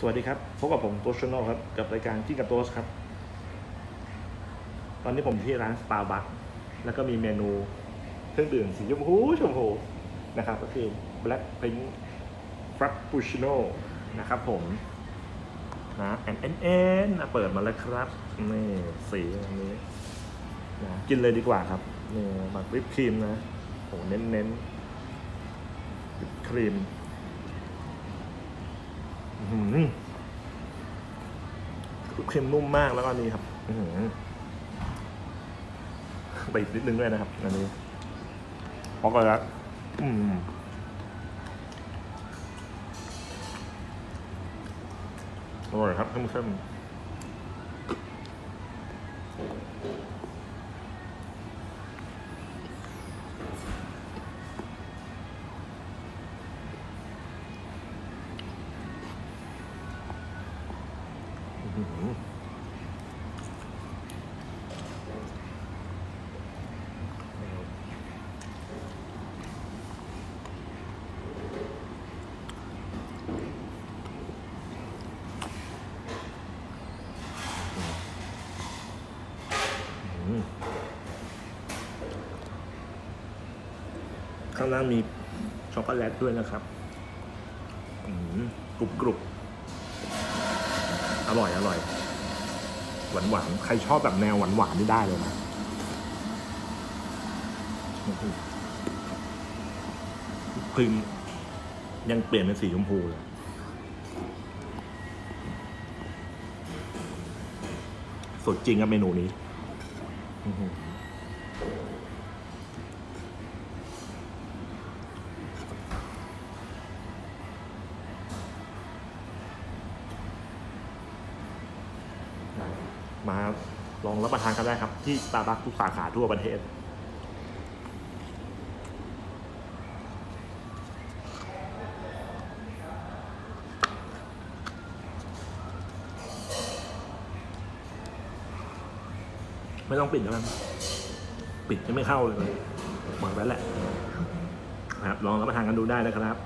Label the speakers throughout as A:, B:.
A: สวัสดีครับ พบกับผมโตชโนครับ กับรายการที่กับโตสครับ ตอนนี้ผมที่ร้านสตาร์บัคแล้วก็มีเมนูเครื่องดื่มสีชมพูชมพูนะครับ ก็คือ Black Pink Frappuccino นะครับผมนะแอนแอนแอนเปิดมาแล้วครับ นี่ สีอันนี้นะกินเลยดีกว่าครับ นี่หมักวิปครีมนะโหเน้นเน้นวิปครีม เค็มนุ่มมากแล้วก็อันนี้ครับอื้อหือไปอีกนิดนึงด้วยนะครับ อันนี้พอกเลยละอืมอร่อยครับเข้มเข้างล่างมีช็อกโกแลตด้วยนะครับกรุบกรุบอร่อยอร่อย หวานหวานใครชอบแบบแนวหวานหวานนี่ได้เลยนะครีมยังเปลี่ยนเป็นสีชมพูเลยสดจริงครับเมนูนี้ มาลองรับประทานกันได้ครับ ที่ตาบักทุกสาขาทั่วประเทศไม่ต้องปิดแล้วกันปิดจะไม่เข้าเลยหมดแล้วแหละนะครับลองรับประทานกันดูได้นะครับ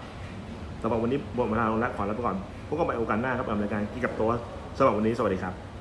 A: สำหรับวันนี้หมดเวลาลแล้วขอลาไปก่อนพบกันใหม่โอกาสหน้าครับกับรายการกีกับตัวสำหรับวันนี้สวัสดีครับ